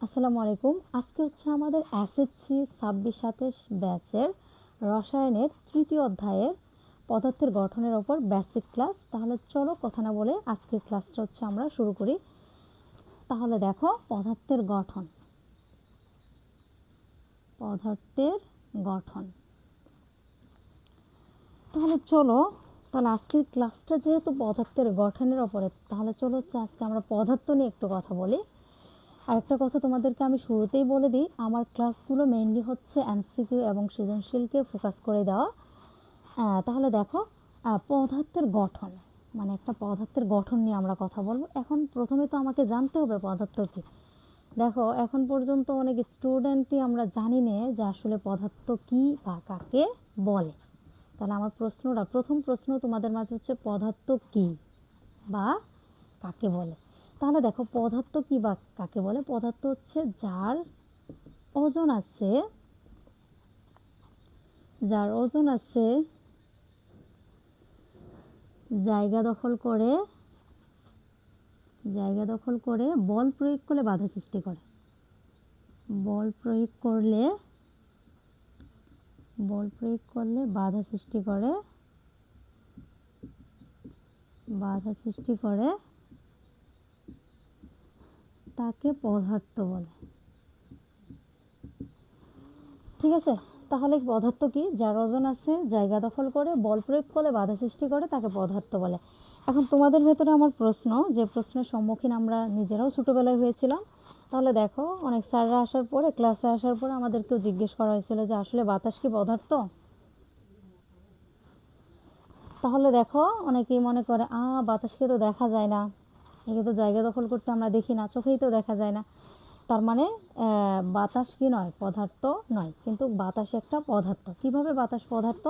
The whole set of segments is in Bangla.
আসসালামু আলাইকুম। আজকে হচ্ছে আমাদের এসএসসি ছাব্বিশ সাতাশ ব্যাচের রসায়নের তৃতীয় অধ্যায়ের পদার্থের গঠনের ওপর বেসিক ক্লাস তাহলে চলো কথা না বলে আজকের ক্লাসটা হচ্ছে আমরা শুরু করি। তাহলে দেখো, পদার্থের গঠন। পদার্থের গঠন। তাহলে চলো, তাহলে আজকের ক্লাসটা যেহেতু পদার্থের গঠনের ওপরে, তাহলে চলো হচ্ছে আজকে আমরা পদার্থ নিয়ে একটু কথা বলি। আরেকটা কথা তোমাদেরকে আমি শুরুতেই বলে দিই, আমার ক্লাসগুলো মেইনলি হচ্ছে এমসিকিউ এবং সৃজনশীলকে ফোকাস করে দেওয়া। তাহলে দেখো পদার্থের গঠন মানে একটা পদার্থের গঠন নিয়ে আমরা কথা বলব। এখন প্রথমে তো আমাকে জানতে হবে পদার্থ কী। দেখো, এখন পর্যন্ত অনেক স্টুডেন্টই আমরা জানি না যে আসলে পদার্থ কী বা কাকে বলে। তাহলে আমার প্রশ্নটা, প্রথম প্রশ্ন তোমাদের মাঝে হচ্ছে পদার্থ কী বা কাকে বলে? তাহলে দেখো পদার্থ কি বা কাকে বলে? পদার্থ হচ্ছে যার ওজন আছে, যার ওজন আছে জায়গা দখল করে, জায়গা দখল করে বল প্রয়োগ করলে বাধা সৃষ্টি করে। বল প্রয়োগ করলে, বল প্রয়োগ করলে বাধা সৃষ্টি করে, বাধা সৃষ্টি করে তাকে পদার্থ বলে। ঠিক আছে? তাহলে পদার্থ কি? যার ওজন আছে, জায়গা দখল করে, বল প্রয়োগ করে বাধা সৃষ্টি করে, তাকে পদার্থ বলে। এখন তোমাদের ভেতরে আমার প্রশ্ন, যে প্রশ্নের সম্মুখীন আমরা নিজেরাও ছোটোবেলায় হয়েছিলাম। তাহলে দেখো, অনেক স্যাররা আসার পরে, ক্লাসে আসার পরে আমাদেরকেও জিজ্ঞেস করা হয়েছিল যে, আসলে বাতাস কি পদার্থ? তাহলে দেখো, অনেকেই মনে করে আ বাতাসকে তো দেখা যায় না। একে তো জায়গা দখল করতে আমরা দেখি না চোখেই তো দেখা যায় না। তার মানে বাতাস কি নয়, পদার্থ নয়, কিন্তু বাতাস একটা পদার্থ। কীভাবে বাতাস পদার্থ?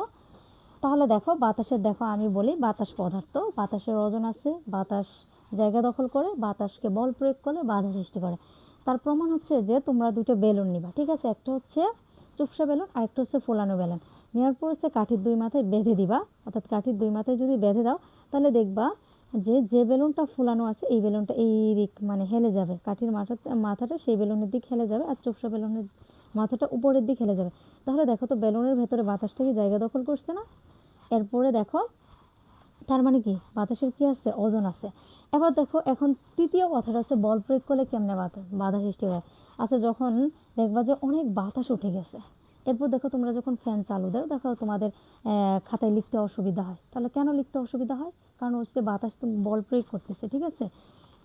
তাহলে দেখো, বাতাসের দেখো, আমি বলি বাতাস পদার্থ। বাতাসের ওজন আছে, বাতাস জায়গা দখল করে, বাতাসকে বল প্রয়োগ করে, বাধা সৃষ্টি করে। তার প্রমাণ হচ্ছে যে, তোমরা দুটো বেলুন নিবা, ঠিক আছে? একটা হচ্ছে চুপসা বেলুন, আর একটা হচ্ছে ফোলানো বেলুন। নেওয়ার পর হচ্ছে কাঠির দুই মাথায় বেঁধে দিবা, অর্থাৎ কাঠির দুই মাথায় যদি বেঁধে দাও, তাহলে দেখবা যে যে বেলুনটা ফুলানো আছে, এই বেলুনটা এই দিক মানে হেলে যাবে। কাঠির মাথা মাথাটা সেই বেলুনের দিক হেলে যাবে আর চোপসা বেলুনের মাথাটা উপরের দিক হেলে যাবে। তাহলে দেখো তো বেলুনের ভেতরে বাতাসটা কি জায়গা দখল করছে না? এরপরে দেখো, তার মানে কি? বাতাসের কি আছে? ওজন আছে। এবার দেখো, এখন তৃতীয় কথাটা হচ্ছে বল প্রয়োগ করলে কেমনে বাতাস বাধা সৃষ্টি হয়? আচ্ছা যখন দেখবা যে অনেক বাতাস উঠে গেছে এরপর দেখো তোমরা যখন ফ্যান চালু দাও, দেখো তোমাদের খাতায় লিখতে অসুবিধা হয়। তাহলে কেন লিখতে অসুবিধা হয়? কারণ হচ্ছে বাতাস তো বল প্রয়োগ করতেছে, ঠিক আছে?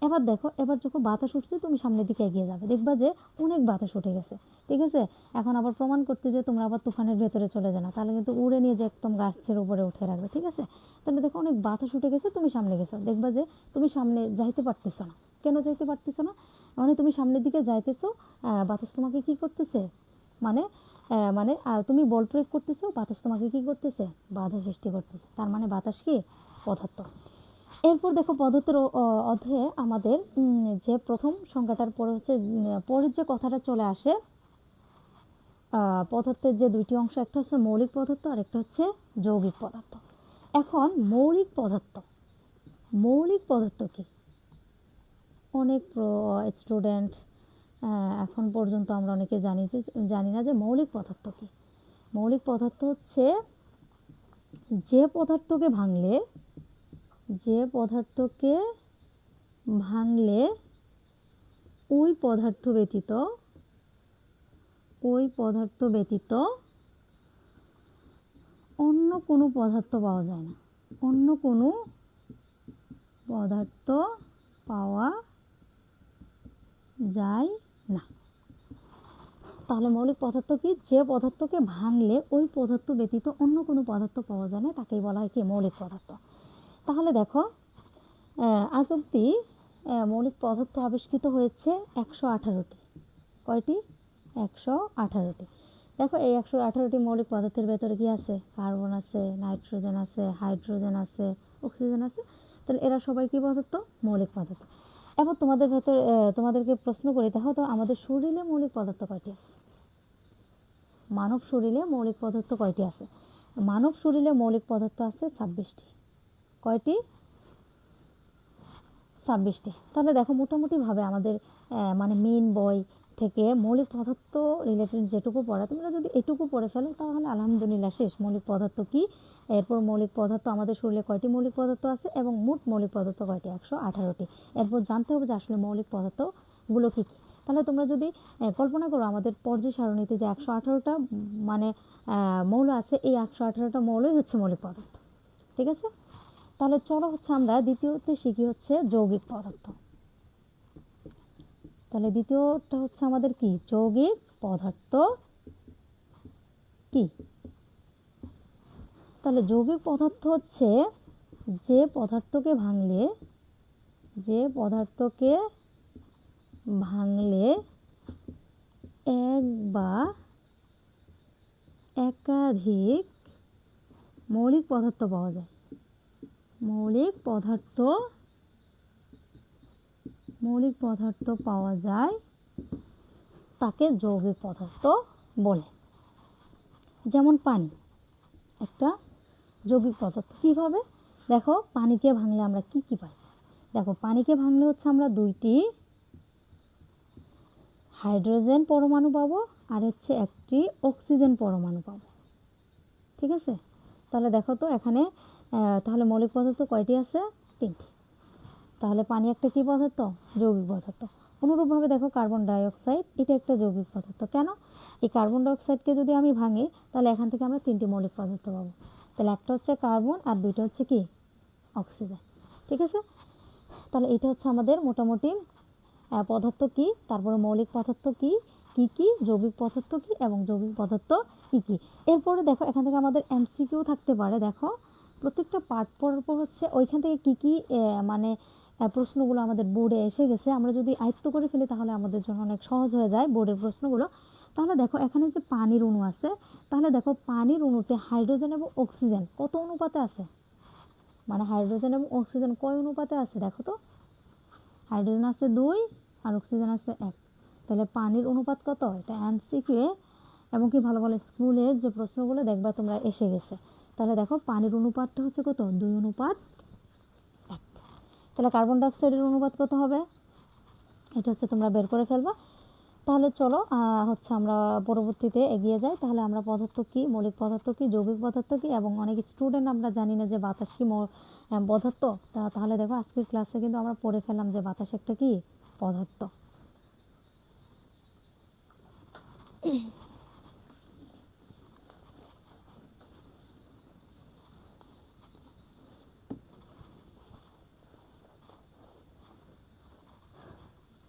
এবার দেখো, এবার যখন বাতাস উঠছে, তুমি সামনের দিকে এগিয়ে যাবে। দেখবা যে অনেক বাতাস উঠে গেছে, ঠিক আছে? এখন আবার প্রমাণ করতে যে তোমরা আবার তুফানের ভেতরে চলে যাও না। তাহলে কিন্তু উড়ে নিয়ে যে একদম গাছের উপরে উঠে রাখবে, ঠিক আছে? তাহলে দেখো অনেক বাতাস উঠে গেছে, তুমি সামনে গেছো। দেখবা যে তুমি সামনে যাইতে পারতেছো না। কেন যাইতে পারতেছো না? মানে তুমি সামনের দিকে যাইতেছো বাতাস তোমাকে কি করতেছে? মানে মানে তুমি বল প্রয়োগ করতেছো, বাতাস তোমাকে কি করতেছে? বাধা সৃষ্টি করতেছে। তার মানে বাতাস কি? পদার্থ। এরপর দেখো পদার্থের অধ্যায়ে আমাদের যে প্রথম সংখ্যাটার পরে হচ্ছে পরের যে কথাটা চলে আসে পদার্থের যে দুইটি অংশ, একটা হচ্ছে মৌলিক পদার্থ, আর একটা হচ্ছে যৌগিক পদার্থ। এখন মৌলিক পদার্থ মৌলিক পদার্থ কি? অনেক স্টুডেন্ট এখন পর্যন্ত আমরা অনেকে জানি যে, জানি না যে মৌলিক পদার্থ কি। মৌলিক পদার্থ হচ্ছে যে পদার্থকে ভাঙলে, যে পদার্থকে ভাঙলে ওই পদার্থ ব্যতীত, ওই পদার্থ ব্যতীত অন্য কোনো পদার্থ পাওয়া যায় না। অন্য কোনো পদার্থ পাওয়া যায় না। তাহলে মৌলিক পদার্থ কি? যে পদার্থকে ভাঙলে ওই পদার্থ ব্যতীত অন্য কোনো পদার্থ পাওয়া যায় না, তাকেই বলা হয় কি? মৌলিক পদার্থ। তাহলে দেখো আজ অব্দি মৌলিক পদার্থ আবিষ্কৃত হয়েছে একশো আঠারোটি। কয়টি? একশো আঠারোটি। দেখো, এই একশো আঠারোটি মৌলিক পদার্থের ভেতরে কি আছে? কার্বন আছে, নাইট্রোজেন আছে, হাইড্রোজেন আছে, অক্সিজেন আছে। তাহলে এরা সবাই কি পদার্থ? মৌলিক পদার্থ। এবার তোমাদের ভেতর তোমাদেরকে প্রশ্ন করি তো, আমাদের শরীরে মৌলিক পদার্থ কয়টি আছে? মানব শরীরে মৌলিক পদার্থ কয়টি আছে? মানব শরীরে মৌলিক পদার্থ আছে ছাব্বিশটি। কয়টি? ছাব্বিশটি। তাহলে দেখো, মোটামুটিভাবে আমাদের মানে মেন বই থেকে মৌলিক পদার্থ রিলেটেড যেটুকু পড়া, তোমরা যদি এটুকু পড়ে ফেলো, তাহলে আলহামদুলিল্লাহ শেষ। মৌলিক পদার্থ কি? এরপর মৌলিক পদার্থ আমাদের শরীরে কয়টি মৌলিক পদার্থ আছে এবং মোট মৌলিক পদার্থ কয়টি? একশো আঠারোটি। এরপর জানতে হবে যে আসলে মৌলিক পদার্থগুলো কী কী। তাহলে তোমরা যদি কল্পনা করো আমাদের পর্যায় সারণীতে যে একশো আঠারোটা মানে মৌল আছে, এই একশো আঠারোটা মৌলই হচ্ছে মৌলিক পদার্থ। ঠিক আছে? তাহলে চলো হচ্ছে আমরা দ্বিতীয়তে শিখি হচ্ছে যৌগিক পদার্থ। তাহলে দ্বিতীয়টা হচ্ছে আমাদের কি? যৌগিক পদার্থ কি? তাহলে যৌগিক পদার্থ হচ্ছে যে পদার্থকে ভাঙলে, যে পদার্থকে ভাঙলে এক বা একাধিক মৌলিক পদার্থ পাওয়া যায়। মৌলিক পদার্থ মৌলিক পদার্থ পাওয়া যায় তাকে যৌগিক পদার্থ বলে। যেমন পানি, একটা যৌগিক পদার্থ। কীভাবে? দেখো, পানিকে ভাঙলে আমরা কি কি পাই? দেখো, পানিকে ভাঙলে হচ্ছে আমরা দুইটি হাইড্রোজেন পরমাণু পাবো আর হচ্ছে একটি অক্সিজেন পরমাণু পাবো। ঠিক আছে? তাহলে দেখো তো এখানে তাহলে মৌলিক পদার্থ কয়টি আছে? তিনটি। তাহলে পানি একটা কী পদার্থ? যৌগিক পদার্থ। অনুরূপভাবে দেখো কার্বন ডাই অক্সাইড এটা একটা যৌগিক পদার্থ। কেন? এই কার্বন ডাইঅক্সাইডকে যদি আমি ভাঙি, তাহলে এখান থেকে আমরা তিনটি মৌলিক পদার্থ পাবো। তাহলে একটা হচ্ছে কার্বন আর দুইটা হচ্ছে কি? অক্সিজেন। ঠিক আছে? তাহলে এটা হচ্ছে আমাদের মোটামুটি পদার্থ কি? তারপরে মৌলিক পদার্থ কি? কি কি? যৌগিক পদার্থ কি? এবং যৌগিক পদার্থ কি কি? এরপরে দেখো, এখান থেকে আমাদের এমসিকিউ থাকতে পারে। দেখো, প্রত্যেকটা পার্ট পড়ার পর হচ্ছে ওইখান থেকে কি কি মানে প্রশ্নগুলো আমাদের বোর্ডে এসে গেছে। আমরা যদি আয়ত্ত করে ফেলি তাহলে আমাদের জন্য অনেক সহজ হয়ে যায় বোর্ডের প্রশ্নগুলো। তাহলে দেখো এখানে যে পানির অণু আছে, তাহলে দেখো পানির অণুতে হাইড্রোজেন এবং অক্সিজেন কত অনুপাতে আছে? মানে হাইড্রোজেন এবং অক্সিজেন কয় অনুপাতে আছে দেখো তো? হাইড্রোজেন আছে দুই আর অক্সিজেন আছে এক। তাহলে পানির অনুপাত কত? এটা এমসিকিউ এবং কি ভালো ভালো স্কুলের যে প্রশ্নগুলো দেখবা তোমরা এসে গেছে। তাহলে দেখো পানির অনুপাতটা হচ্ছে কত? দুই অনুপাত এক। তাহলে কার্বন ডাইঅক্সাইডের অনুপাত কত হবে? এটা হচ্ছে তোমরা বের করে ফেলবা। তাহলে চলো হচ্ছে আমরা পরবর্তীতে এগিয়ে যাই। তাহলে আমরা পদার্থ কি, মৌলিক পদার্থ কি, যৌগিক পদার্থ কি, এবং অনেক স্টুডেন্ট আমরা জানি না যে বাতাস পদার্থ। তা- তাহলে দেখো আজকের ক্লাসে কিন্তু আমরা পড়ে ফেললাম যে বাতাস একটা কি? পদার্থ।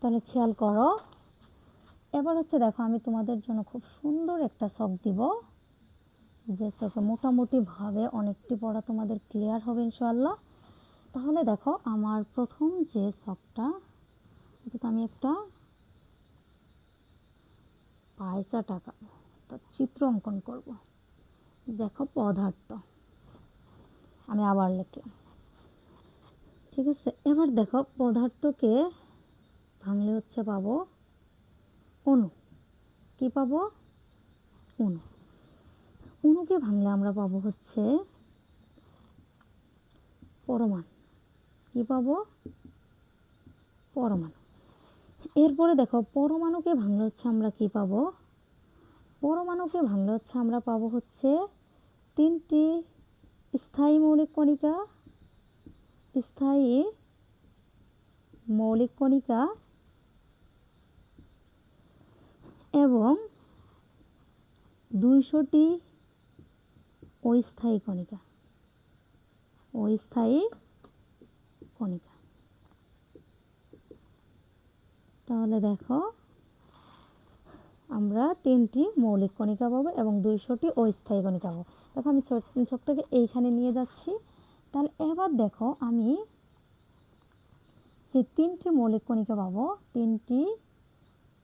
তাহলে খেয়াল করো। এবার হচ্ছে দেখো, আমি তোমাদের জন্য খুব সুন্দর একটা শখ দিব। যে শখে মোটামুটিভাবে অনেকটি পড়া তোমাদের ক্লিয়ার হবে ইনশাল্লাহ তাহলে দেখো, আমার প্রথম যে শখটা অর্থাৎ আমি একটা পায়চা টাকা তার চিত্র অঙ্কন করব। দেখো পদার্থ, আমি আবার লিখলাম। ঠিক আছে? এবার দেখো, পদার্থকে ভাঙলে হচ্ছে পাবো অণু কি পাবো? অণু অণুকে ভাঙলে আমরা পাবো হচ্ছে পরমাণু। কি পাবো? পরমাণু। এরপরে দেখো, পরমাণুকে ভাঙলে হচ্ছে আমরা কি পাবো? পরমাণুকে ভাঙলে হচ্ছে আমরা পাবো হচ্ছে তিনটি স্থায়ী মৌলিক কণিকা। স্থায়ী মৌলিক কণিকা এবং দুইশোটি অস্থায়ী কণিকা। অস্থায়ী কণিকা। তাহলে দেখো, আমরা তিনটি মৌলিক কণিকা পাবো এবং দুইশোটি অস্থায়ী কণিকা পাবো। দেখো, আমি ছোট- ছোটটাকে এইখানে নিয়ে যাচ্ছি। তাহলে এবার দেখো, আমি যে তিনটি মৌলিক কণিকা পাবো, তিনটি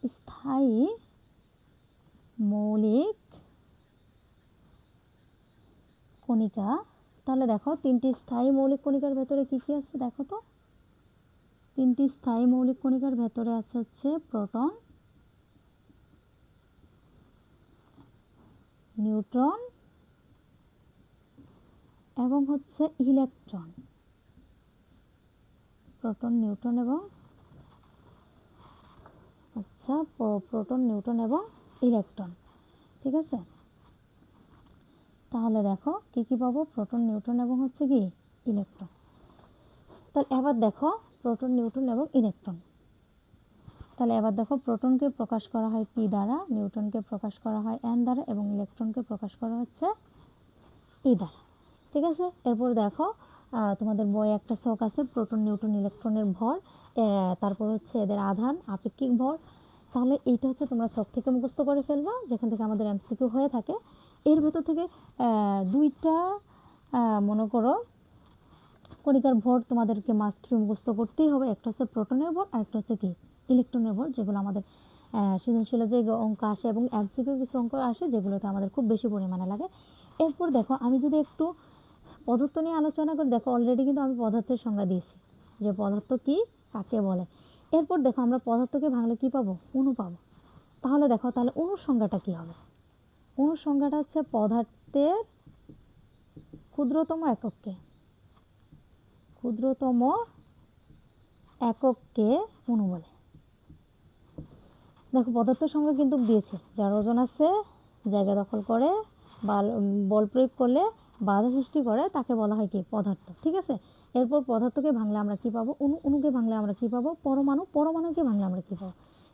স্থায়ী মৌলিক কণিকা। তাহলে দেখো, তিনটি স্থায়ী মৌলিক কণিকার ভেতরে কি কি আছে দেখো তো? তিনটি স্থায়ী মৌলিক কণিকার ভেতরে আছে হচ্ছে প্রোটন, নিউট্রন এবং হচ্ছে ইলেকট্রন। প্রোটন, নিউট্রন এবং আচ্ছা প্রো- প্রোটন, নিউট্রন এবং ইলেকট্রন ঠিক আছে? তাহলে দেখো কি কি পাবো? প্রোটন নিউট্রন এবং হচ্ছে কি ইলেকট্রন তাহলে এবার দেখো প্রোটন নিউট্রন এবং ইলেকট্রন তাহলে এবার দেখো প্রোটনকে প্রকাশ করা হয় পি দ্বারা? নিউট্রনকে প্রকাশ করা হয় এন দ্বারা এবং ইলেকট্রনকে প্রকাশ করা হচ্ছে ই দ্বারা। ঠিক আছে? এরপর দেখো তোমাদের বইয়ে একটা শখ আছে প্রোটন নিউট্রন ইলেকট্রনের ভর। তারপর হচ্ছে এদের আধান, আপেক্ষিক ভর। তাহলে এইটা হচ্ছে তোমরা শখ থেকে মুখস্থ করে ফেলবা, যেখান থেকে আমাদের এমসিকিউ হয়ে থাকে। এর ভেতর থেকে দুইটা মনে করো, কণিকার ভর তোমাদেরকে মাস্ট মুখস্থ করতেই হবে। একটা হচ্ছে প্রোটনের ভর আর একটা হচ্ছে কি? ইলেকট্রনের ভর, যেগুলো আমাদের সৃজনশীল যে অঙ্ক আসে এবং এমসিকিউ কিছু অঙ্ক আসে, যেগুলোতে আমাদের খুব বেশি পরিমাণে লাগে। এরপর দেখো, আমি যদি একটু পদার্থ নিয়ে আলোচনা করি, দেখো অলরেডি কিন্তু আমি পদার্থের সংজ্ঞা দিয়েছি। যে পদার্থ কি? কাকে বলে? এরপর দেখো আমরা পদার্থকে ভাঙলে কি পাবো? অণু পাবো। তাহলে দেখো, তাহলে অণুর সংজ্ঞাটা কি হবে? অণুর সংজ্ঞাটা হচ্ছে পদার্থের ক্ষুদ্রতম একককে ক্ষুদ্রতম একককে অণু বলে। দেখো, পদার্থের সংজ্ঞা কিন্তু দিয়েছে। যার ওজন আছে, জায়গা দখল করে বল প্রয়োগ করলে বাধা সৃষ্টি করে, তাকে বলা হয় কি? পদার্থ। ঠিক আছে? এরপর পদার্থকে ভাঙলে আমরা কি পাবো? অণু অণুকে ভাঙলে আমরা কি পাবো? পরমাণু। পরমাণুকে ভাঙলে আমরা কি পাবো?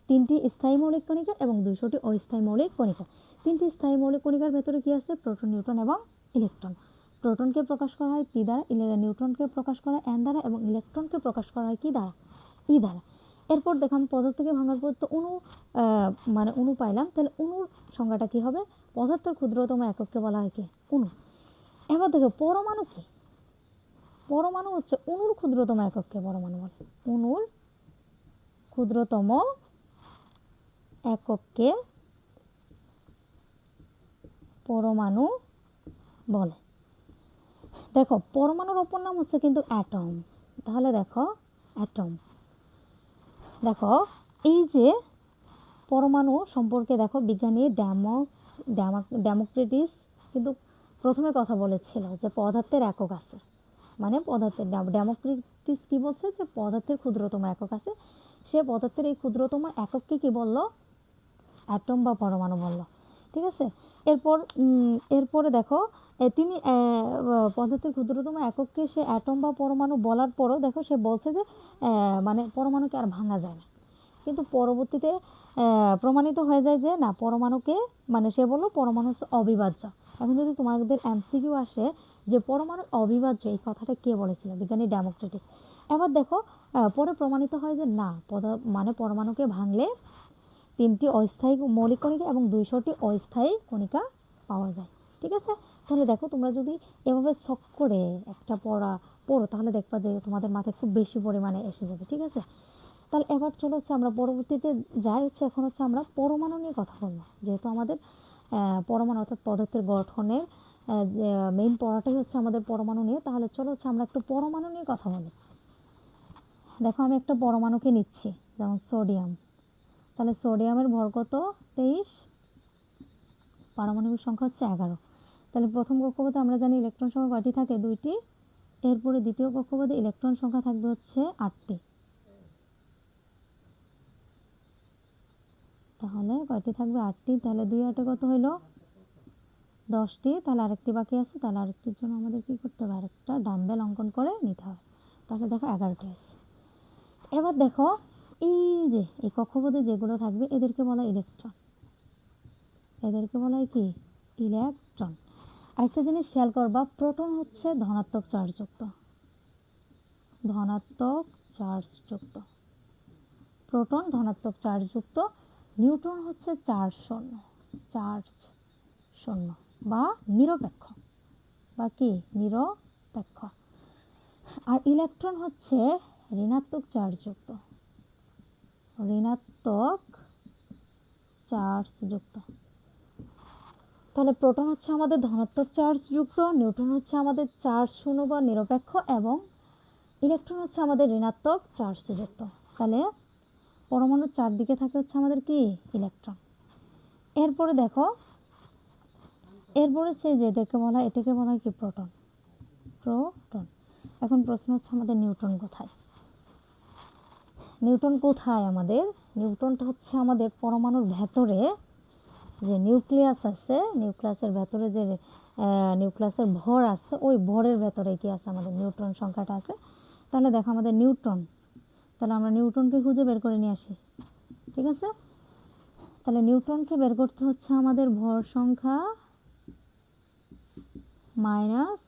তিনটি স্থায়ী মৌলিক কণিকা এবং দুইশোটি অস্থায়ী মৌলিক কণিকা। তিনটি স্থায়ী মৌলিক কণিকার ভেতরে কি আছে? প্রোটন নিউট্রন এবং ইলেকট্রন। প্রোটনকে প্রকাশ করা হয় পি দ্বারা নিউট্রনকে প্রকাশ করা হয় এন দ্বারা এবং ইলেকট্রনকে প্রকাশ করা হয় কি দ্বারা? ই দ্বারা। এরপর দেখো আমি পদার্থকে ভাঙার পর তো আহ, মানে অণু পাইলাম তাহলে অণুর সংজ্ঞাটা কি হবে? পদার্থের ক্ষুদ্রতম একককে বলা হয় কি? অণু এবার দেখো পরমাণু কি? পরমাণু হচ্ছে অণুর ক্ষুদ্রতম একককে পরমাণু বলে। অণুর ক্ষুদ্রতম একককে পরমাণু বলে। দেখো, পরমাণুর অপর নাম হচ্ছে কিন্তু অ্যাটম তাহলে দেখো অ্যাটম দেখো, এই যে পরমাণু সম্পর্কে দেখো বিজ্ঞানী ড্যামো ডেমোক্রেটিস কিন্তু প্রথমে কথা বলেছিল যে পদার্থের একক আছে। মানে পদার্থের ডেমোক্রেটিস কি বলছে যে পদার্থের ক্ষুদ্রতম একক আছে। সে পদার্থের এই ক্ষুদ্রতম একককে কি বলল? অ্যাটম বা পরমাণু বলল। ঠিক আছে? এরপর এরপরে দেখো তিনি পদার্থের ক্ষুদ্রতম একককে সে অ্যাটম বা পরমাণু বলার পরও দেখো সে বলছে যে মানে পরমাণুকে আর ভাঙা যায় না। কিন্তু পরবর্তীতে প্রমাণিত হয়ে যায় যে না, পরমাণুকে মানে সে বলল পরমাণু অবিভাজ্য। এখন যদি তোমাদের এমসিকিউ আসে যে পরমাণু অবিভাজ্য, এই কথাটা কে বলেছিল? বিজ্ঞানী ডেমোক্রেটিস। এবার দেখো পরে প্রমাণিত হয় যে না মানে পরমাণুকে ভাঙলে তিনটি অস্থায়ী মৌলিক কণিকা এবং দুইশোটি অস্থায়ী কণিকা পাওয়া যায়। ঠিক আছে? তাহলে দেখো, তোমরা যদি এভাবে শখ করে একটা পড়া পড়ো, তাহলে দেখবা যে তোমাদের মাথায় খুব বেশি পরিমাণে এসে যাবে। ঠিক আছে? তাহলে এবার চলো হচ্ছে আমরা পরবর্তীতে, যাই হচ্ছে এখন হচ্ছে আমরা পরমাণু নিয়ে কথা বলব। যেহেতু আমাদের পরমাণু অর্থাৎ পদার্থের গঠনের মেইন পড়াটাই হচ্ছে আমাদের পরমাণু নিয়ে। তাহলে চলো হচ্ছে আমরা একটু পরমাণু নিয়ে কথা বলি। দেখো আমি একটা পরমাণুকে নিচ্ছি, যেমন সোডিয়াম। তাহলে সোডিয়ামের ভর কত? তেইশ। পারমাণবিক সংখ্যা হচ্ছে এগারো। তাহলে প্রথম কক্ষপথে আমরা জানি ইলেকট্রন সংখ্যা কয়টি থাকে? দুইটি। এরপরে দ্বিতীয় কক্ষপথে ইলেকট্রন সংখ্যা থাকবে হচ্ছে আটটি। তাহলে কয়টি থাকবে? আটটি। তাহলে দুই আটে কত হইল? দশটি। তাহলে আরেকটি বাকি আছে। তাহলে আরেকটির জন্য আমাদের কি করতে হবে? আরেকটা ডাম্বেল অঙ্কন করে নিতে হবে। তাহলে দেখো এগারোটি আছে। এবার দেখো, এই যে এই কক্ষপথে যেগুলো থাকবে, এদেরকে বলা ইলেকট্রন এদেরকে বলা কি? ইলেকট্রন আরেকটা জিনিস খেয়াল করবা প্রোটন হচ্ছে ধনাত্মক চার্জযুক্ত। ধনাত্মক চার্জযুক্ত। প্রোটন ধনাত্মক চার্জযুক্ত। নিউট্রন হচ্ছে চার্জ শূন্য চার্জ শূন্য বা নিরপেক্ষ বা কি? নিরপেক্ষ। আর ইলেকট্রন হচ্ছে ঋণাত্মক চার্জযুক্ত। ঋণাত্মক চার্জযুক্ত। তাহলে প্রোটন হচ্ছে আমাদের ধনাত্মক চার্জযুক্ত নিউট্রন হচ্ছে আমাদের চার্জ শূন্য বা নিরপেক্ষ এবং ইলেকট্রন হচ্ছে আমাদের ঋণাত্মক চার্জযুক্ত। তাহলে পরমাণুর চারদিকে থাকে হচ্ছে আমাদের কি? ইলেকট্রন। এরপরে দেখো, এরপরে সে যে এটাকে বলা হয়, এটাকে বলা হয় কি? প্রোটন। প্রোটন। এখন প্রশ্ন হচ্ছে আমাদের নিউট্রন কোথায়? নিউটন কোথায় আমাদের? নিউট্রনটা হচ্ছে আমাদের পরমাণুর ভেতরে যে নিউক্লিয়াস আছে, নিউক্লিয়াসের ভেতরে যে নিউক্লিয়াসের ভর আছে, ওই ভরের ভেতরে কি আছে আমাদের নিউট্রন সংখ্যাটা আছে। তাহলে দেখো আমাদের নিউট্রন তাহলে আমরা নিউটনকে খুঁজে বের করে নিয়ে আসি। ঠিক আছে? তাহলে নিউটনকে বের করতে হচ্ছে আমাদের ভর সংখ্যা মাইনাস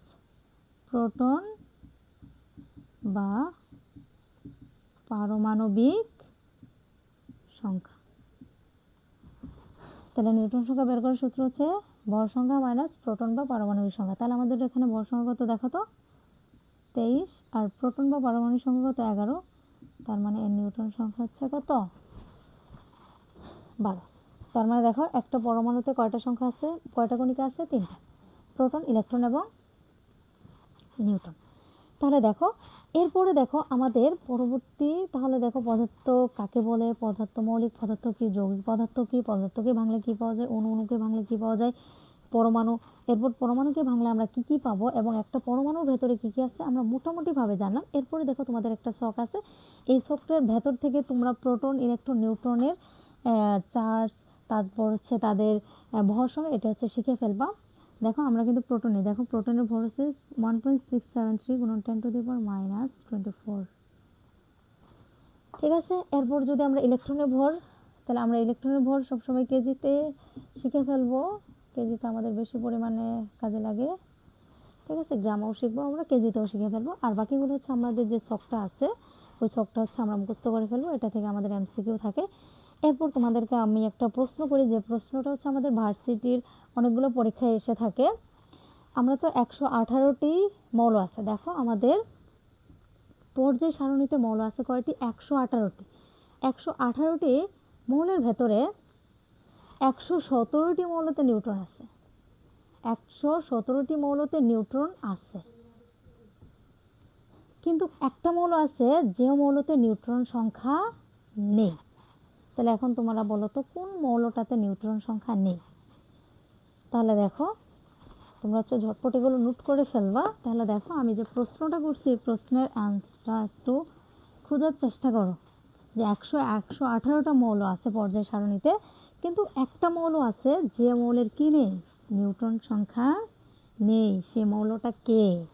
প্রোটন বা পারমাণবিক সংখ্যা। তাহলে নিউটন সংখ্যা বের করার সূত্র হচ্ছে ভর সংখ্যা মাইনাস প্রোটন বা পারমাণবিক সংখ্যা। তাহলে আমাদের এখানে ভর সংখ্যা কত দেখো তো তেইশ আর প্রোটন বা পারমাণবিক সংখ্যা কত? এগারো। তার মানে এর নিউটন সংখ্যা হচ্ছে কত? বারো। তার মানে দেখো, একটা পরমাণুতে কয়টা সংখ্যা আছে? কয়টা কণিকা আছে? তিনটা। প্রোটন ইলেকট্রন এবং নিউটন তাহলে দেখো, এরপরে দেখো আমাদের পরবর্তী, তাহলে দেখো পদার্থ কাকে বলে? পদার্থ মৌলিক পদার্থ কি? যৌগিক পদার্থ কি? পদার্থকে ভাঙলে কি পাওয়া যায়? অণু, অণুকে ভাঙলে কি পাওয়া যায়? পরমাণু, এরপর পরমাণুকে ভাঙলে আমরা কি কি পাবো এবং একটা পরমাণুর ভেতরে কি কি আছে আমরা মোটামুটিভাবে জানলাম। এরপরে দেখো তোমাদের একটা শখ আছে। এই শখটার ভেতর থেকে তোমরা প্রোটন ইলেকট্রন নিউট্রনের চার্জ, তারপর হচ্ছে তাদের ভর সঙ্গে এটা হচ্ছে শিখে ফেলবা। দেখো আমরা কিন্তু প্রোটনে দেখো প্রোটনের ভর হচ্ছে one point six seven three গুণন ten to the power minus twenty four ঠিক আছে? এরপর যদি আমরা ইলেকট্রনের ভর, তাহলে আমরা ইলেকট্রনের ভর সবসময় কেজিতে শিখে ফেলব। কেজিতে আমাদের বেশি পরিমাণে কাজে লাগে। ঠিক আছে, গ্রামেও শিখব আমরা, কেজিতেও শিখে ফেলব। আর বাকিগুলো হচ্ছে আমাদের যে ছকটা আছে, ওই ছকটা হচ্ছে আমরা মুখস্থ করে ফেলব। এটা থেকে আমাদের এমসিকিউ থাকে। এরপর তোমাদেরকে আমি একটা প্রশ্ন করি। যে প্রশ্নটা হচ্ছে আমাদের ভার্সিটির অনেকগুলো পরীক্ষায় এসে থাকে। আমরা তো একশো আঠারোটি মৌল আছে। দেখো, আমাদের পর্যায় সারণীতে মৌল আছে কয়টি? একশো আঠারোটি। একশো আঠারোটি মৌলের ভেতরে একশো সতেরোটি মৌলতে নিউট্রন আছে। একশো সতেরোটি মৌলতে নিউট্রন আছে। কিন্তু একটা মৌল আছে যে মৌলতে নিউট্রন সংখ্যা নেই। তাহলে এখন তোমরা বলো তো, কোন মৌলটাতে নিউট্রন সংখ্যা নেই? তাহলে দেখো, তোমরা হচ্ছে ঝটপট এগুলো নোট করে ফেলবা। তাহলে দেখো, আমি যে প্রশ্নটা করছি, এই প্রশ্নের অ্যান্সারটা একটু খোঁজার চেষ্টা করো। যে একশো একশো আঠারোটা মৌল আছে পর্যায় সারণীতে কিন্তু একটা মৌল আছে, যে মৌলের কি নেই? নিউট্রন সংখ্যা নেই। সে মৌলটা কে?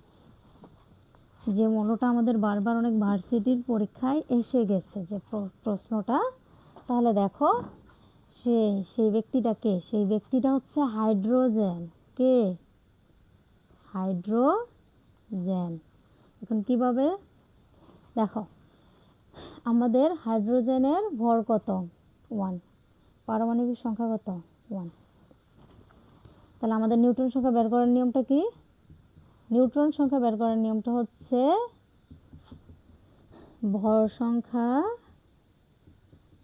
যে মৌলটা আমাদের বারবার অনেক ভার্সিটির পরীক্ষায় এসে গেছে যে প্রশ্নটা। তাহলে দেখো, সে, সেই ব্যক্তিটা কে? সেই ব্যক্তিটা হচ্ছে হাইড্রোজেন। কে? হাইড্রোজেন। এখন কীভাবে? দেখো, আমাদের হাইড্রোজেনের ভর কত? ওয়ান। পারমাণবিক সংখ্যা কত ওয়ান তাহলে আমাদের নিউট্রন সংখ্যা বের করার নিয়মটা কি? নিউট্রন সংখ্যা বের করার নিয়মটা হচ্ছে ভর সংখ্যা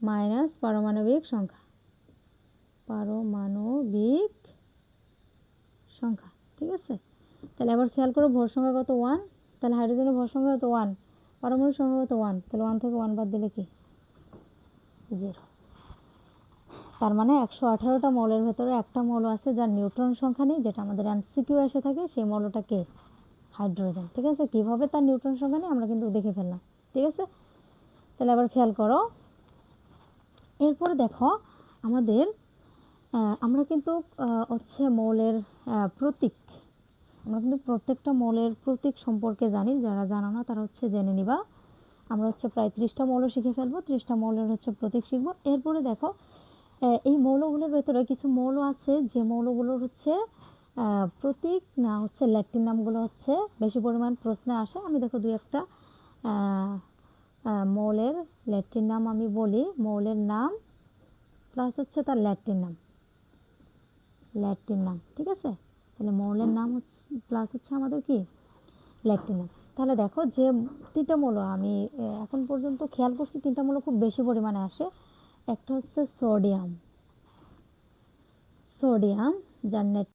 মাইনাস পারমাণবিক সংখ্যা। পারমাণবিক সংখ্যা, ঠিক আছে? তাহলে আবার খেয়াল করো ভর সংখ্যা কত ওয়ান তাহলে হাইড্রোজেনের ভর সংখ্যা কত ওয়ান পারমাণবিক সংখ্যা কত ওয়ান তাহলে ওয়ান থেকে ওয়ান বাদ দিলে কি? জিরো তার মানে একশো আঠারোটা মৌলের ভেতরে একটা মৌল আছে যার নিউট্রন সংখ্যা নেই, যেটা আমাদের এমসিকিউ এসে থাকে, সেই মৌলটা কে? হাইড্রোজেন। ঠিক আছে? কীভাবে তার নিউট্রন সংখ্যা নেই, আমরা কিন্তু দেখে ফেললাম। ঠিক আছে? তাহলে আবার খেয়াল করো। এরপরে দেখো, আমাদের আমরা কিন্তু হচ্ছে মৌলের প্রতীক। আমরা কিন্তু প্রত্যেকটা মৌলের প্রতীক সম্পর্কে জানি, যারা জানো না তারা হচ্ছে জেনে নিবা। আমরা হচ্ছে প্রায় ত্রিশটা মৌল শিখে ফেলব, ত্রিশটা মৌলের হচ্ছে প্রতীক শিখব। এরপরে দেখো এই মৌলগুলোর ভেতরে কিছু মৌল আছে, যে মৌলগুলোর হচ্ছে প্রতীক, না হচ্ছে ল্যাটিন নামগুলো হচ্ছে, বেশি পরিমাণ প্রশ্নে আসে। আমি দেখো দুই একটা মৌলের, ল্যাটিন নাম আমি বলি, মৌলের নাম প্লাস হচ্ছে তার ল্যাটিন নাম। ল্যাটিন নাম, ঠিক আছে? তাহলে মৌলের নাম হচ্ছে প্লাস হচ্ছে আমাদের কি? ল্যাটিন নাম। তাহলে দেখো যে তিনটা মৌল, আমি এখন পর্যন্ত খেয়াল করছি তিনটা মৌল খুব বেশি পরিমাণে আসে। একটা হচ্ছে সোডিয়াম সোডিয়াম যার net